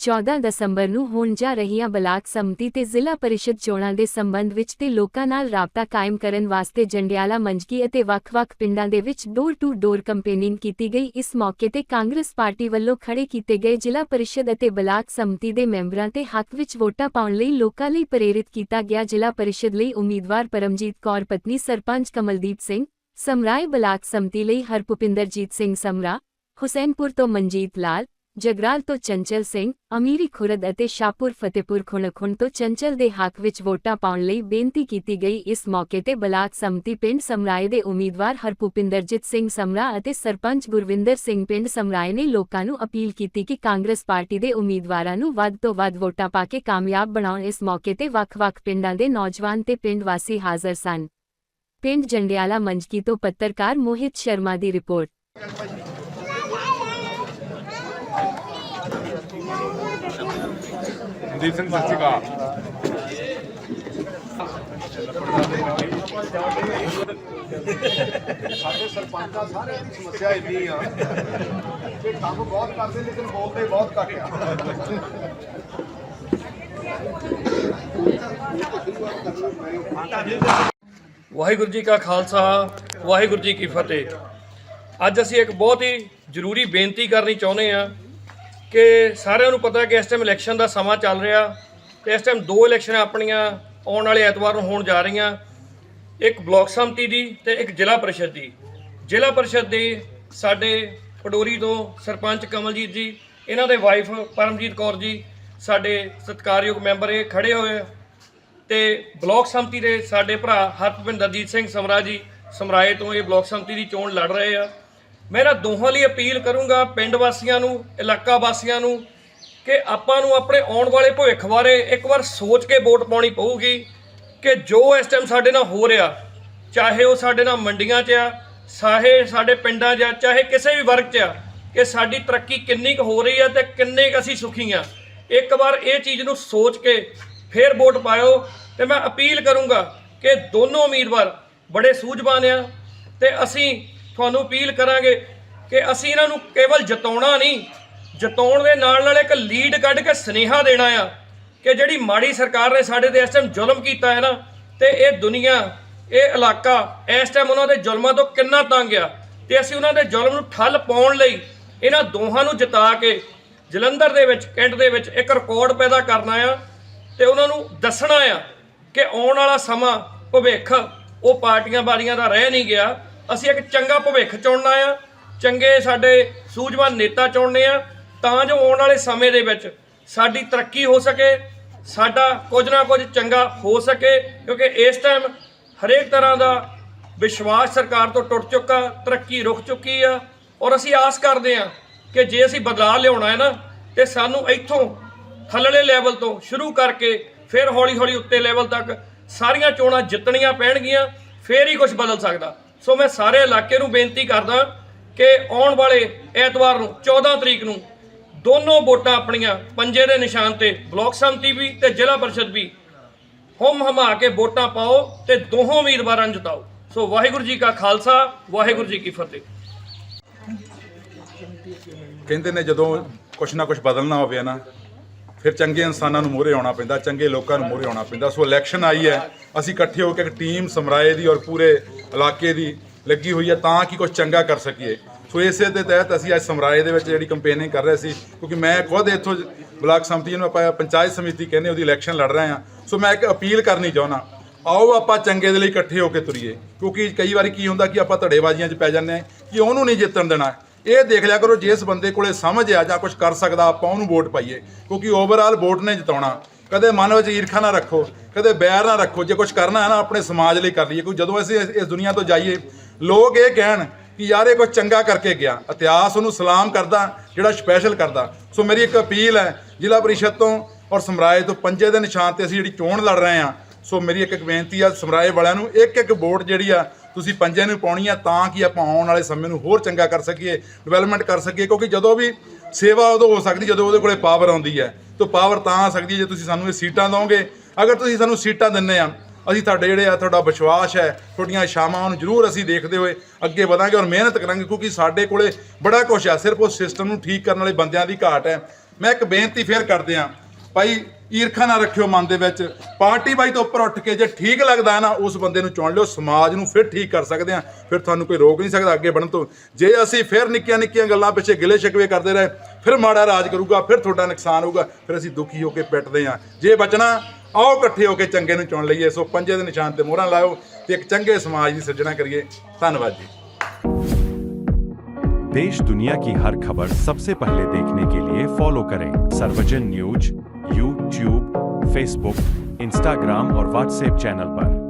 14 ਦਸੰਬਰ ਨੂੰ ਹੋਣ ਜਾ ਰਹੀਆਂ ਬਲਾਕ ਸੰਮਤੀ ਤੇ ਜ਼ਿਲ੍ਹਾ ਪਰਿਸ਼ਦ ਚੋਣਾਂ ਦੇ ਸੰਬੰਧ ਵਿੱਚ ਤੇ ਲੋਕਾਂ ਨਾਲ ਰਾਬਤਾ ਕਾਇਮ ਕਰਨ ਵਾਸਤੇ ਜੰਡਿਆਲਾ ਮੰਜਕੀ ਅਤੇ ਵੱਖ-ਵੱਖ ਪਿੰਡਾਂ ਦੇ ਵਿੱਚ ਡੋਰ ਟੂ ਡੋਰ ਕੰਪੇਨਿੰਗ ਕੀਤੀ ਗਈ। ਇਸ ਮੌਕੇ ਤੇ ਕਾਂਗਰਸ ਪਾਰਟੀ ਵੱਲੋਂ ਖੜੇ ਕੀਤੇ ਗਏ ਜ਼ਿਲ੍ਹਾ ਪਰਿਸ਼ਦ ਅਤੇ ਬਲਾਕ ਸੰਮਤੀ ਦੇ ਮੈਂਬਰਾਂ ਤੇ ਹੱਕ ਵਿੱਚ ਵੋਟਾਂ ਪਾਉਣ ਲਈ ਲੋਕਾਂ ਲਈ ਪ੍ਰੇਰਿਤ ਕੀਤਾ ਗਿਆ। ਜ਼ਿਲ੍ਹਾ ਪਰਿਸ਼ਦ ਲਈ ਉਮੀਦਵਾਰ ਪਰਮਜੀਤ ਕੌਰ, ਪਤਨੀ ਸਰਪੰਚ ਕਮਲਦੀਪ ਸਿੰਘ, ਸਮਰਾਏ ਬਲਾਕ ਸੰਮਤੀ ਲਈ ਹਰਪੁਪਿੰਦਰਜੀਤ ਸਿੰਘ ਸਮਰਾ, ਹੁਸੈਨਪੁਰ ਤੋਂ ਮਨਜੀਤ ਲਾਲ ਜਗਰਾਲ ਤੋਂ ਚੰਚਲ ਸਿੰਘ, ਅਮੀਰੀ ਖੁਰਦ ਅਤੇ ਸ਼ਾਹਪੁਰ ਫਤਿਹਪੁਰ ਖੁਣਖੁਣ ਤੋਂ ਚੰਚਲ ਦੇ ਹੱਕ ਵਿੱਚ ਵੋਟਾਂ ਪਾਉਣ ਲਈ ਬੇਨਤੀ ਕੀਤੀ ਗਈ। ਇਸ ਮੌਕੇ ਤੇ ਬਲਾਕ ਸੰਮਤੀ ਪਿੰਡ ਸਮਰਾਏ ਦੇ ਉਮੀਦਵਾਰ ਹਰਪੁਪਿੰਦਰਜੀਤ ਸਿੰਘ ਸਮਰਾ ਅਤੇ ਸਰਪੰਚ ਗੁਰਵਿੰਦਰ ਸਿੰਘ ਪਿੰਡ ਸਮਰਾਏ ਨੇ ਲੋਕਾਂ ਨੂੰ ਅਪੀਲ ਕੀਤੀ ਕਿ ਕਾਂਗਰਸ ਪਾਰਟੀ ਦੇ ਉਮੀਦਵਾਰਾਂ ਨੂੰ ਵੱਧ ਤੋਂ ਵੱਧ ਵੋਟਾਂ ਪਾ ਕੇ ਕਾਮਯਾਬ ਬਣਾਉਣ। ਇਸ ਮੌਕੇ ਤੇ ਵੱਖ-ਵੱਖ ਪਿੰਡਾਂ ਦੇ ਨੌਜਵਾਨ ਤੇ ਪਿੰਡ ਵਾਸੀ ਹਾਜ਼ਰ ਸਨ। ਪਿੰਡ ਜੰਡਿਆਲਾ ਮੰਜਕੀ ਤੋਂ ਪੱਤਰਕਾਰ ਮੋਹਿਤ ਸ਼ਰਮਾ ਦੀ ਰਿਪੋਰਟ। ਦੀਪ ਸਿੰਘ ਸਤਿ ਸ਼੍ਰੀ ਅਕਾਲ। ਸਾਡੇ ਸਰਪੰਚਾਂ ਸਾਰਿਆਂ ਦੀ ਸਮੱਸਿਆ ਇੰਨੀ ਆ ਕਿ ਕੰਮ ਬਹੁਤ ਕਰਦੇ ਲੇਕਿਨ ਬੋਲਦੇ ਬਹੁਤ ਘੱਟ ਆ। ਵਾਹਿਗੁਰੂ ਜੀ ਕਾ ਖਾਲਸਾ ਵਾਹਿਗੁਰੂ ਜੀ ਕੀ ਫਤਿਹ। ਅੱਜ ਅਸੀਂ ਇੱਕ ਬਹੁਤ ਹੀ ਜ਼ਰੂਰੀ ਬੇਨਤੀ ਕਰਨੀ ਚਾਹੁੰਦੇ ਆ ਕਿ ਸਾਰਿਆਂ ਨੂੰ ਪਤਾ ਕਿ ਇਸ ਟਾਈਮ ਇਲੈਕਸ਼ਨ ਦਾ ਸਮਾਂ ਚੱਲ ਰਿਹਾ। ਤੇ ਇਸ ਟਾਈਮ ਦੋ ਇਲੈਕਸ਼ਨਾਂ ਆਪਣੀਆਂ ਆਉਣ ਵਾਲੇ ਐਤਵਾਰ ਨੂੰ ਹੋਣ ਜਾ ਰਹੀਆਂ। ਇੱਕ ਬਲਾਕ ਸੰਮਤੀ ਦੀ ਤੇ ਇੱਕ ਜ਼ਿਲ੍ਹਾ ਪਰਿਸ਼ਦ ਦੀ। ਜ਼ਿਲ੍ਹਾ ਪਰਿਸ਼ਦ ਦੇ ਸਾਡੇ ਪਡੋਰੀ ਤੋਂ ਸਰਪੰਚ ਕਮਲਜੀਤ ਜੀ, ਇਹਨਾਂ ਦੇ ਵਾਈਫ ਪਰਮਜੀਤ ਕੌਰ ਜੀ, ਸਾਡੇ ਸਤਿਕਾਰਯੋਗ ਮੈਂਬਰ ਇਹ ਖੜੇ ਹੋਏ ਆ। ਤੇ ਬਲਾਕ ਸੰਮਤੀ ਦੇ ਸਾਡੇ ਭਰਾ ਹਰਪਿੰਦਰਜੀਤ ਸਿੰਘ ਸਮਰਾ ਜੀ ਸਮਰਾਏ ਤੋਂ ਇਹ ਬਲਾਕ ਸੰਮਤੀ ਦੀ ਚੋਣ ਲੜ ਰਹੇ ਆ। ਮੈਂ ਇਹਨਾਂ ਦੋਹਾਂ ਲਈ ਅਪੀਲ ਕਰੂੰਗਾ ਪਿੰਡ ਵਾਸੀਆਂ ਨੂੰ, ਇਲਾਕਾ ਵਾਸੀਆਂ ਨੂੰ, ਕਿ ਆਪਾਂ ਨੂੰ ਆਪਣੇ ਆਉਣ ਵਾਲੇ ਭਵਿੱਖ ਬਾਰੇ ਇੱਕ ਵਾਰ ਸੋਚ ਕੇ ਵੋਟ ਪਾਉਣੀ ਪਊਗੀ ਕਿ ਜੋ ਇਸ ਟਾਈਮ ਸਾਡੇ ਨਾਲ ਹੋ ਰਿਹਾ, ਚਾਹੇ ਉਹ ਸਾਡੇ ਨਾਲ ਮੰਡੀਆਂ 'ਚ ਆ, ਚਾਹੇ ਸਾਡੇ ਪਿੰਡਾਂ 'ਚ ਆ, ਚਾਹੇ ਕਿਸੇ ਵੀ ਵਰਗ 'ਚ ਆ, ਕਿ ਸਾਡੀ ਤਰੱਕੀ ਕਿੰਨੀ ਕੁ ਹੋ ਰਹੀ ਆ ਤੇ ਕਿੰਨੇ ਕੁ ਅਸੀਂ ਸੁਖੀ ਆ। ਇੱਕ ਵਾਰ ਇਹ ਚੀਜ਼ ਨੂੰ ਸੋਚ ਕੇ ਫੇਰ ਵੋਟ ਪਾਇਓ ਤੇ ਮੈਂ ਅਪੀਲ ਕਰੂੰਗਾ ਕਿ ਦੋਨੋਂ ਉਮੀਦਵਾਰ ਬੜੇ ਸੂਝਵਾਨ ਆ ਤੇ ਅਸੀਂ ਤੁਹਾਨੂੰ ਅਪੀਲ ਕਰਾਂਗੇ ਕਿ ਅਸੀਂ ਇਹਨਾਂ ਨੂੰ ਕੇਵਲ ਜਿਤਾਉਣਾ ਨਹੀਂ, ਜਿਤਾਉਣ ਦੇ ਨਾਲ ਨਾਲ ਇੱਕ ਲੀਡ ਕੱਢ ਕੇ ਸਨੇਹਾ ਦੇਣਾ ਆ ਕਿ ਜਿਹੜੀ ਮਾੜੀ ਸਰਕਾਰ ਨੇ ਸਾਡੇ ਤੇ ਇਸ ਟਾਈਮ ਜ਼ੁਲਮ ਕੀਤਾ ਹੈ ਨਾ, ਤੇ ਇਹ ਦੁਨੀਆ, ਇਹ ਇਲਾਕਾ ਇਸ ਟਾਈਮ ਉਹਨਾਂ ਦੇ ਜ਼ੁਲਮਾਂ ਤੋਂ ਕਿੰਨਾ ਤੰਗ ਆ, ਤੇ ਅਸੀਂ ਉਹਨਾਂ ਦੇ ਜ਼ੁਲਮ ਨੂੰ ਠੱਲ ਪਾਉਣ ਲਈ ਇਹਨਾਂ ਦੋਹਾਂ ਨੂੰ ਜਿਤਾ ਕੇ ਜਲੰਧਰ ਦੇ ਵਿੱਚ, ਕੈਂਟ ਦੇ ਵਿੱਚ ਇੱਕ ਰਿਕਾਰਡ ਪੈਦਾ ਕਰਨਾ ਆ, ਤੇ ਉਹਨਾਂ ਨੂੰ ਦੱਸਣਾ ਆ ਕਿ ਆਉਣ ਵਾਲਾ ਸਮਾਂ ਭਵਿੱਖ ਉਹ ਪਾਰਟੀਆਂ ਬਾਰੀਆਂ ਦਾ ਰਹਿ ਨਹੀਂ ਗਿਆ ਅਸੀਂ ਇੱਕ ਚੰਗਾ ਭਵਿੱਖ ਚੁਣਨਾ ਆ ਚੰਗੇ ਸਾਡੇ ਸੂਝਵਾਨ ਨੇਤਾ ਚੁਣਨੇ ਆ, ਤਾਂ ਜੋ ਆਉਣ ਵਾਲੇ ਸਮੇਂ ਦੇ ਵਿੱਚ ਸਾਡੀ ਤਰੱਕੀ ਹੋ ਸਕੇ, ਸਾਡਾ ਕੁਝ ਨਾ ਕੁਝ ਚੰਗਾ ਹੋ ਸਕੇ, ਕਿਉਂਕਿ ਇਸ ਟਾਈਮ ਹਰੇਕ ਤਰ੍ਹਾਂ ਦਾ ਵਿਸ਼ਵਾਸ ਸਰਕਾਰ ਤੋਂ ਟੁੱਟ ਚੁੱਕਾ, ਤਰੱਕੀ ਰੁਕ ਚੁੱਕੀ ਆ, ਔਰ ਅਸੀਂ ਆਸ ਕਰਦੇ ਆ ਕਿ ਜੇ ਅਸੀਂ ਬਦਲਾਅ ਲਿਆਉਣਾ ਹੈ ਨਾ, ਤੇ ਸਾਨੂੰ ਇੱਥੋਂ ਥੱਲੜੇ ਲੈਵਲ ਤੋਂ ਸ਼ੁਰੂ ਕਰਕੇ ਫਿਰ ਹੌਲੀ-ਹੌਲੀ ਉੱਤੇ ਲੈਵਲ ਤੱਕ ਸਾਰੀਆਂ ਚੋਣਾਂ ਜਿੱਤਣੀਆਂ ਪੈਣਗੀਆਂ, ਫੇਰ ਹੀ ਕੁਝ ਬਦਲ ਸਕਦਾ। ਸੋ ਮੈਂ ਸਾਰੇ ਇਲਾਕੇ ਨੂੰ ਬੇਨਤੀ ਕਰਦਾ ਕਿ ਆਉਣ ਵਾਲੇ ਐਤਵਾਰ ਨੂੰ 14 ਤਰੀਕ ਨੂੰ ਦੋਨੋਂ ਵੋਟਾਂ ਆਪਣੀਆਂ ਪੰਜੇ ਦੇ ਨਿਸ਼ਾਨ ਤੇ, ਬਲਾਕ ਸੰਮਤੀ ਵੀ ਤੇ ਜ਼ਿਲ੍ਹਾ ਪਰਿਸ਼ਦ ਵੀ, ਹੁਮ ਹਮਾ ਕੇ ਵੋਟਾਂ ਪਾਓ ਤੇ ਦੋਹਾਂ ਉਮੀਦਵਾਰਾਂ ਨੂੰ ਜਿਤਾਓ। ਸੋ ਵਾਹਿਗੁਰੂ ਜੀ ਕਾ ਖਾਲਸਾ, ਵਾਹਿਗੁਰੂ ਜੀ ਕੀ ਫਤਿਹ। ਕਹਿੰਦੇ ਨੇ ਜਦੋਂ ਕੁਛ ਨਾ ਕੁਛ ਬਦਲਣਾ ਹੋਵੇ ਨਾ ਫਿਰ ਚੰਗੇ ਇਨਸਾਨਾਂ ਨੂੰ ਮੂਹਰੇ ਆਉਣਾ ਪੈਂਦਾ, ਚੰਗੇ ਲੋਕਾਂ ਨੂੰ ਮੂਹਰੇ ਆਉਣਾ ਪੈਂਦਾ। ਸੋ ਇਲੈਕਸ਼ਨ ਆਈ ਹੈ, ਅਸੀਂ ਇਕੱਠੇ ਹੋ ਕੇ ਇੱਕ ਟੀਮ ਸਮਰਾਏ ਦੀ ਔਰ ਪੂਰੇ ਇਲਾਕੇ ਦੀ ਲੱਗੀ ਹੋਈ ਹੈ ਤਾਂ ਕਿ ਕੁਝ ਚੰਗਾ ਕਰ ਸਕੀਏ। ਸੋ ਇਸੇ ਦੇ ਤਹਿਤ ਅਸੀਂ ਅੱਜ ਸਮਰਾਏ ਦੇ ਵਿੱਚ ਜਿਹੜੀ ਕੰਪੇਨਿੰਗ ਕਰ ਰਹੇ ਸੀ, ਕਿਉਂਕਿ ਮੈਂ ਖੁਦ ਇੱਥੋਂ ਬਲਾਕ ਸਮਿਤੀ ਨੂੰ ਆਪਾਂ ਪੰਚਾਇਤ ਸਮਿਤੀ ਕਹਿੰਦੇ ਉਹਦੀ ਇਲੈਕਸ਼ਨ ਲੜ ਰਹੇ ਹਾਂ। ਸੋ ਮੈਂ ਇੱਕ ਅਪੀਲ ਕਰਨੀ ਚਾਹੁੰਦਾ, ਆਓ ਆਪਾਂ ਚੰਗੇ ਦੇ ਲਈ ਇਕੱਠੇ ਹੋ ਕੇ ਤੁਰੀਏ। ਕਿਉਂਕਿ ਕਈ ਵਾਰੀ ਕੀ ਹੁੰਦਾ ਕਿ ਆਪਾਂ ਧੜੇਬਾਜ਼ੀਆਂ 'ਚ ਪੈ ਜਾਂਦੇ ਹਾਂ ਕਿ ਉਹਨੂੰ ਨਹੀਂ ਜਿੱਤਣ ਦੇਣਾ। ਇਹ ਦੇਖ ਲਿਆ ਕਰੋ ਜਿਸ ਬੰਦੇ ਕੋਲੇ ਸਮਝ ਆ ਜਾਂ ਕੁਝ ਕਰ ਸਕਦਾ, ਆਪਾਂ ਉਹਨੂੰ ਵੋਟ ਪਾਈਏ। ਕਿਉਂਕਿ ਓਵਰਆਲ ਵੋਟ ਨੇ ਜਿਤਾਉਣਾ। ਕਦੇ ਮਨ ਵਿੱਚ ਈਰਖਾ ਨਾ ਰੱਖੋ, ਕਦੇ ਬੈਰ ਨਾ ਰੱਖੋ। ਜੇ ਕੁਝ ਕਰਨਾ ਹੈ ਨਾ, ਆਪਣੇ ਸਮਾਜ ਲਈ ਕਰ ਲਈਏ। ਕਿਉਂਕਿ ਜਦੋਂ ਅਸੀਂ ਇਸ ਦੁਨੀਆ ਤੋਂ ਜਾਈਏ, ਲੋਕ ਇਹ ਕਹਿਣ ਕਿ ਯਾਰ ਇਹ ਕੁਝ ਚੰਗਾ ਕਰਕੇ ਗਿਆ। ਇਤਿਹਾਸ ਉਹਨੂੰ ਸਲਾਮ ਕਰਦਾ, ਜਿਹੜਾ ਸਪੈਸ਼ਲ ਕਰਦਾ। ਸੋ ਮੇਰੀ ਇੱਕ ਅਪੀਲ ਹੈ, ਜ਼ਿਲ੍ਹਾ ਪਰਿਸ਼ਦ ਤੋਂ ਔਰ ਸਮਰਾਏ ਤੋਂ ਪੰਜੇ ਦੇ ਨਿਸ਼ਾਨ ਤੇ ਅਸੀਂ ਜਿਹੜੀ ਚੋਣ ਲੜ ਰਹੇ ਹਾਂ ਸੋ ਮੇਰੀ ਇੱਕ ਇੱਕ ਬੇਨਤੀ ਆ ਸਮਰਾਏ ਵਾਲਿਆਂ ਨੂੰ, ਇੱਕ ਇੱਕ ਵੋਟ ਜਿਹੜੀ ਆ ਤੁਸੀਂ ਪੰਜੇ ਨੂੰ ਪਾਉਣੀ ਆ ਤਾਂ ਕਿ ਆਪਾਂ ਆਉਣ ਵਾਲੇ ਸਮੇਂ ਨੂੰ ਹੋਰ ਚੰਗਾ ਕਰ ਸਕੀਏ ਡਿਵੈਲਪਮੈਂਟ ਕਰ ਸਕੀਏ, ਕਿਉਂਕਿ ਜਦੋਂ ਵੀ ਸੇਵਾ ਉਦੋਂ ਹੋ ਸਕਦੀ ਜਦੋਂ ਉਹਦੇ ਕੋਲੇ ਪਾਵਰ ਆਉਂਦੀ ਹੈ ਤਾਂ ਪਾਵਰ ਤਾਂ ਆ ਸਕਦੀ ਹੈ ਜੇ ਤੁਸੀਂ ਸਾਨੂੰ ਇਹ ਸੀਟਾਂ ਦਿਓਗੇ। ਅਗਰ ਤੁਸੀਂ ਸਾਨੂੰ ਸੀਟਾਂ ਦਿੰਨੇ ਆ, ਅਸੀਂ ਤੁਹਾਡੇ ਜਿਹੜੇ ਆ, ਤੁਹਾਡਾ ਵਿਸ਼ਵਾਸ ਹੈ, ਤੁਹਾਡੀਆਂ ਸ਼ਾਮਾਂ ਨੂੰ ਜ਼ਰੂਰ ਅਸੀਂ ਦੇਖਦੇ ਹੋਏ ਅੱਗੇ ਵਧਾਂਗੇ ਔਰ ਮਿਹਨਤ ਕਰਾਂਗੇ, ਕਿਉਂਕਿ ਸਾਡੇ ਕੋਲੇ ਬੜਾ ਕੁਝ ਆ, ਸਿਰਫ ਉਹ ਸਿਸਟਮ ਨੂੰ ਠੀਕ ਕਰਨ ਵਾਲੇ ਬੰਦਿਆਂ ਦੀ ਘਾਟ ਹੈ। ਮੈਂ ਇੱਕ ਬੇਨਤੀ ਫੇਰ ਕਰਦੇ ਆ ਭਾਈ ਈਰਖਾ ਨਾ ਰੱਖਿਓ ਮਨ ਦੇ ਵਿੱਚ ਪਾਰਟੀ ਬਾਈ ਤੋਂ ਉੱਪਰ ਉੱਠ ਕੇ ਜੇ ਠੀਕ ਲੱਗਦਾ ਹੈ ਨਾ ਉਸ ਬੰਦੇ ਨੂੰ ਚੁਣ ਲਿਓ ਸਮਾਜ ਨੂੰ ਫਿਰ ਠੀਕ ਕਰ ਸਕਦੇ ਆ ਫਿਰ ਤੁਹਾਨੂੰ ਕੋਈ ਰੋਕ ਨਹੀਂ ਸਕਦਾ ਅੱਗੇ ਵਧਣ ਤੋਂ ਜੇ ਅਸੀਂ ਫਿਰ ਨਿੱਕੀਆਂ ਨਿੱਕੀਆਂ ਗੱਲਾਂ ਪਿੱਛੇ ਗਿਲੇ ਸ਼ਿਕਵੇ ਕਰਦੇ ਰਹੇ ਫਿਰ ਮਾੜਾ ਰਾਜ ਕਰੂਗਾ ਫਿਰ ਤੁਹਾਡਾ ਨੁਕਸਾਨ ਹੋਊਗਾ ਫਿਰ ਅਸੀਂ ਦੁਖੀ ਹੋ ਕੇ ਪਿੱਟਦੇ ਆ ਜੇ ਬਚਣਾ ਆਓ ਇਕੱਠੇ ਹੋ ਕੇ ਚੰਗੇ ਨੂੰ ਚੁਣ ਲਈਏ ਸੋ ਪੰਜੇ ਦੇ ਨਿਸ਼ਾਨ ਤੇ ਮੋਹਰਾਂ ਲਾਓ ਤੇ ਇੱਕ ਚੰਗੇ ਸਮਾਜ ਦੀ ਸਿਰਜਣਾ ਕਰੀਏ ਧੰਨਵਾਦ ਜੀ देश दुनिया की हर खबर सबसे पहले देखने के लिए फॉलो करें सर्वजन न्यूज यूट्यूब फेसबुक इंस्टाग्राम और व्हाट्सएप चैनल पर।